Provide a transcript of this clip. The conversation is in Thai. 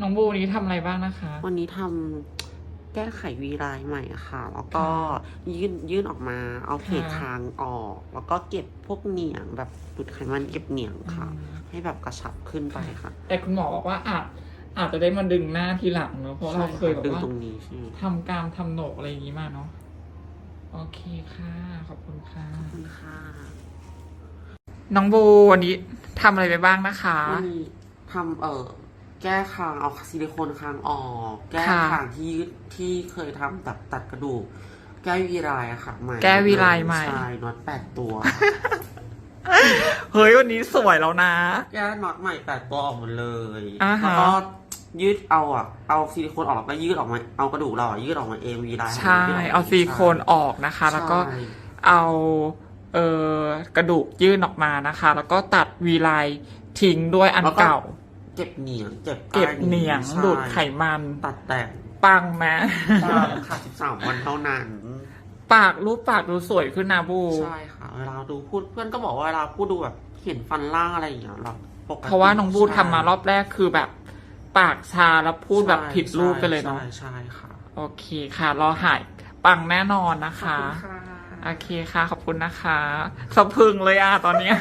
น้องบูนี้ทำอะไรบ้างนะคะ วันนี้ทำแก้ไขวีไลน์ใหม่ค่ะ แล้วก็ยื่นยื่นออกมาเอาเพจค่ะคางออก แล้วก็เก็บพวกเหนียงแบบดูดไขมันเก็บเหนียงค่ะ อืม ให้แบบกระชับขึ้นไปค่ะแต่คุณหมอบอกว่าอาจอาจจะได้มาดึงหน้าทีหลังเนอะเพราะเราเคยแบบดึงว่าตรงนี้ใช่ไหมทำกรามทำโหนกอะไรอย่างนี้มาเนาะโอเคค่ะ ขอบคุณค่ะขอบคุณค่ะน้องบูวันนี้ทำอะไรไปบ้างนะคะ วันนี้ทำเอ่อ แก้คางเอาซิลิโคนคางออก แก้ค่ะคางที่ยืดที่เคยทำตัดตัดกระดูก แก้วีไลน์อะค่ะใหม่แก้วีไลน์ใหม่ ใช่น็อตแปดตัวเฮ้ยวันนี้สวยแล้วนะ แก้น็อตใหม่แปดตัวออกหมดเลยอ่าฮะ แล้วก็ยืดเอาอะเอาซิลิโคนออกแล้วก็ยืดออกมาเอากระดูกเราอะยืดออกมาเองวีไลน์ใช่เอาซิลิโคนออกนะคะ แล้วก็ใช่เอาเอ่อกระดูกยื่นออกมานะคะ แล้วก็ตัดวีไลน์ทิ้งด้วยอันเก่า เก็บเหนียงเก็บเก็บเหนียง ใช่ดูดไขมัน ตัดแต่งปังไหมค่ะสิบสามวันเท่านั้น ปากรูปปากดูสวยขึ้นนะบู ใช่ค่ะ เวลาดูพูดเพื่อนก็บอกว่าเวลาพูดดูแบบเห็นฟันล่างอะไรอย่างเงี้ยเราปกติเพราะว่าน้องบูใช่ทำมารอบแรกคือแบบ ปากชาแล้วพูดแบบผิดรูปไปเลยเนาะ ใช่ใช่ค่ะ โอเคค่ะ รอหายปังแน่นอนนะขอบคะ คุณค่ะ โอเคค่ะ ขอบคุณนะคะสะพรึงเลยอะตอนเนี้ย